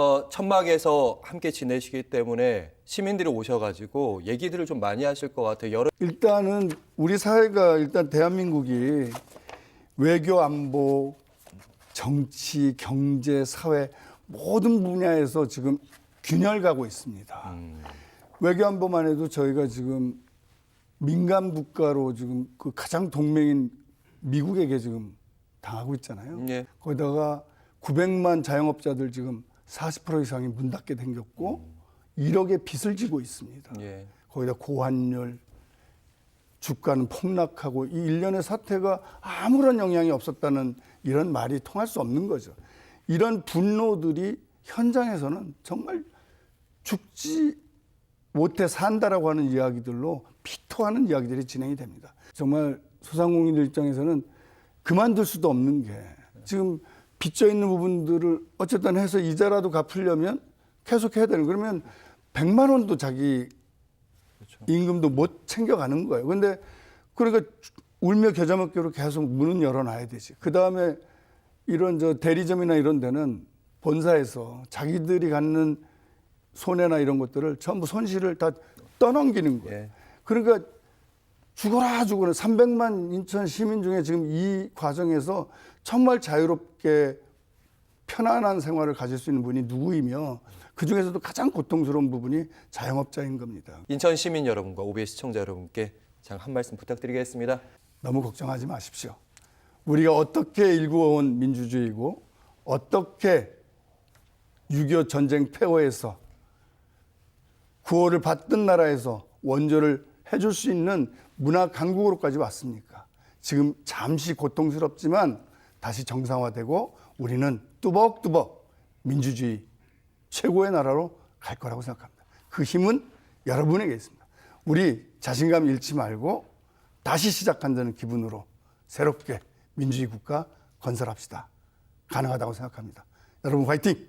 어, 천막에서 함께 지내시기 때문에 시민들이 오셔가지고 얘기들을 좀 많이 하실 것 같아요. 여러 일단은 우리 사회가 일단 대한민국이 외교 안보 정치 경제 사회 모든 분야에서 지금 균열 가고 있습니다. 외교 안보만 해도 저희가 지금 민간 국가로 지금 그 가장 동맹인 미국에게 지금 당하고 있잖아요. 예. 거기다가 900만 자영업자들 지금 40% 이상이 문 닫게 생겼고 1억의 빚을 지고 있습니다. 예. 거기다 고환율, 주가는 폭락하고 이 일련의 사태가 아무런 영향이 없었다는 이런 말이 통할 수 없는 거죠. 이런 분노들이 현장에서는 정말 죽지 못해 산다라고 하는 이야기들로 피토하는 이야기들이 진행이 됩니다. 정말 소상공인들 입장에서는 그만둘 수도 없는 게 지금 빚져 있는 부분들을 어쨌든 해서 이자라도 갚으려면 계속 해야 되는 그러면 100만 원도 자기 임금도 못 챙겨가는 거예요. 근데 그러니까 울며 겨자 먹기로 계속 문은 열어놔야 되지. 그 다음에 이런 저 대리점이나 이런 데는 본사에서 자기들이 갖는 손해나 이런 것들을 전부 손실을 다 떠넘기는 거예요. 예. 그러니까 죽어라 죽어라 300만 인천 시민 중에 지금 이 과정에서 정말 자유롭게 편안한 생활을 가질 수 있는 분이 누구이며 그 중에서도 가장 고통스러운 부분이 자영업자인 겁니다. 인천 시민 여러분과 OBS 시청자 여러분께 장한 말씀 부탁드리겠습니다. 너무 걱정하지 마십시오. 우리가 어떻게 일구어온 민주주의고 어떻게 6.25 전쟁 폐허에서 구호를 받던 나라에서 원조를 해줄 수 있는 문화 강국으로까지 왔습니까? 지금 잠시 고통스럽지만 다시 정상화되고 우리는 뚜벅뚜벅 민주주의 최고의 나라로 갈 거라고 생각합니다. 그 힘은 여러분에게 있습니다. 우리 자신감 잃지 말고 다시 시작한다는 기분으로 새롭게 민주주의 국가 건설합시다. 가능하다고 생각합니다. 여러분 화이팅!